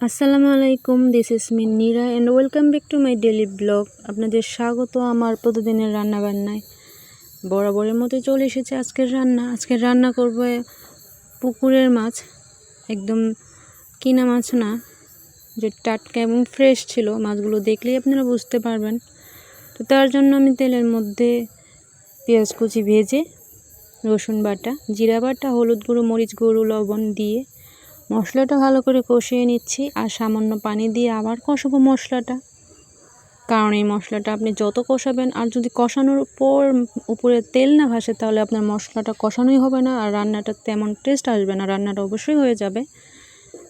আসসালামু আলাইকুম this is Min Nira and welcome back to my daily blog আপনাদের স্বাগত আমার প্রতিদিনের রান্না বান্নায় বরাবরের মতো চলে এসেছে আজকের রান্না। আজকের রান্না করব পুকুরের মাছ। একদম কিনা মাছ না, যে টাটকা এবং ফ্রেশ ছিল। মাছগুলো দেখলেই আপনারা বুঝতে পারবেন। তো তার জন্য আমি তেলের মধ্যে পেঁয়াজ কুচি ভেজে, রসুন বাটা, জিরা বাটা, হলুদ গুঁড়ো, মরিচ গুঁড়ো, লবণ দিয়ে মশলাটা ভালো করে কষিয়ে নিচ্ছি আর সামান্য পানি দিয়ে আবার কষাবো মশলাটা। কারণ এই মশলাটা আপনি যত কষাবেন আর যদি কষানোর পর উপরে তেল না ভাসে তাহলে আপনার মশলাটা কষানোই হবে না আর রান্নাটা তেমন টেস্ট আসবে না, রান্নাটা অবশ্যই হয়ে যাবে।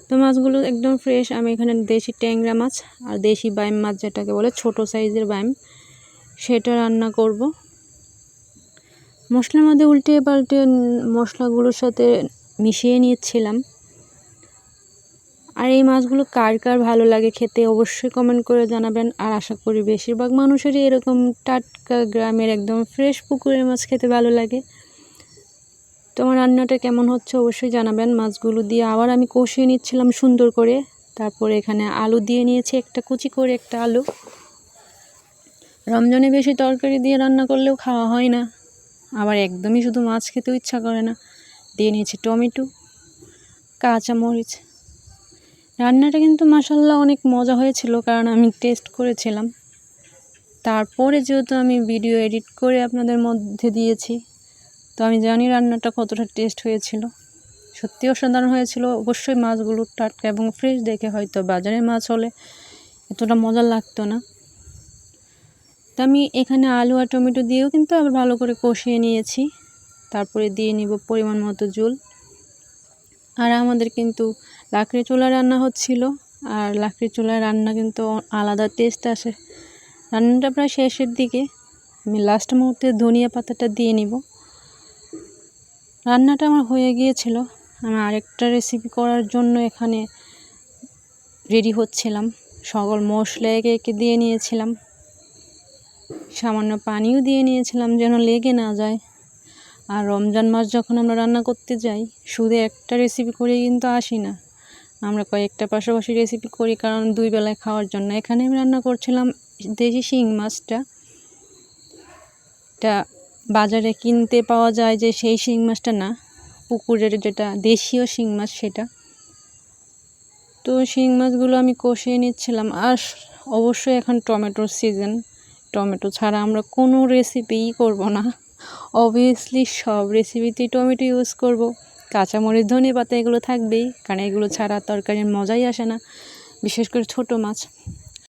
তো মাছগুলো একদম ফ্রেশ আমি এখানে দেশি ট্যাংরা মাছ আর দেশি বাইম মাছ যেটাকে বলে ছোট সাইজের বাইম, সেটা রান্না করব। মশলার মধ্যে উল্টে পাল্টে মশলাগুলোর সাথে মিশিয়ে নিয়েছিলাম আর এই মাছগুলো কার কার ভালো লাগে খেতে অবশ্যই কমেন্ট করে জানাবেন। আর আশা করি বেশিরভাগ মানুষেরই এরকম টাটকা গ্রামের একদম ফ্রেশ পুকুরের মাছ খেতে ভালো লাগে। তোমার রান্নাটা কেমন হচ্ছে অবশ্যই জানাবেন। মাছগুলো দিয়ে আবার আমি কষিয়ে নিচ্ছিলাম সুন্দর করে। তারপরে এখানে আলু দিয়ে নিয়েছি একটা কুচি করে একটা আলু। রমজানে বেশি তরকারি দিয়ে রান্না করলেও খাওয়া হয় না। আবার একদমই শুধু মাছ খেতেও ইচ্ছা করে না। দিয়ে নিয়েছি টমেটো, কাঁচামরিচ রান্নাটা কিন্তু মাসাল্লাহ অনেক মজা হয়েছিল, কারণ আমি টেস্ট করেছিলাম। তারপরে যেহেতু আমি ভিডিও এডিট করে আপনাদের মধ্যে দিয়েছি, তো আমি জানি রান্নাটা কতটা টেস্ট হয়েছিল। সত্যি অসাধারণ হয়েছিল, অবশ্যই মাছগুলো টাটকা এবং ফ্রেশ দেখে হয়তো বাজারের মাছ হলে এতটা মজা লাগতো না। তো আমি এখানে আলু আর টমেটো দিয়েও কিন্তু আবার ভালো করে কষিয়ে নিয়েছি। তারপরে দিয়ে নিব পরিমাণ মতো জল। আর আমাদের কিন্তু লাকড়ি চুলা রান্না হচ্ছিল, আর লাকড়ি চুলায় রান্না কিন্তু আলাদা টেস্ট আসে। রান্নাটা প্রায় শেষের দিকে। আমি লাস্ট মুহূর্তে ধনিয়া পাতাটা দিয়ে নিব। রান্নাটা আমার হয়ে গিয়েছিল। আমি আরেকটা রেসিপি করার জন্য এখানে রেডি হচ্ছিলাম। সকল মশলা একে একে দিয়ে নিয়েছিলাম। সামান্য পানিও দিয়ে নিয়েছিলাম যেন লেগে না যায়। আর রমজান মাস যখন আমরা রান্না করতে যাই, শুধু একটা রেসিপি করে কিন্তু আসি না। আমরা কয়েকটা পাশাপাশি রেসিপি করি, কারণ দুই বেলায় খাওয়ার জন্য। এখানে আমি রান্না করছিলাম দেশি শিং মাছটা। এটা বাজারে কিনতে পাওয়া যায় যে সেই শিং মাছটা না, পুকুরের যেটা দেশীয় শিং মাছ সেটা। তো শিং মাছগুলো আমি কষিয়ে নিচ্ছিলাম। আর অবশ্যই এখন টমেটোর সিজন টমেটো ছাড়া আমরা কোনো রেসিপিই করব না। অবভিয়াসলি সব রেসিপিতেই টমেটো ইউজ করব। কাঁচামরিচ ধনে পাতা এগুলো থাকবেই, কারণ এগুলো ছাড়া তরকারির মজাই আসে না, বিশেষ করে ছোট মাছ।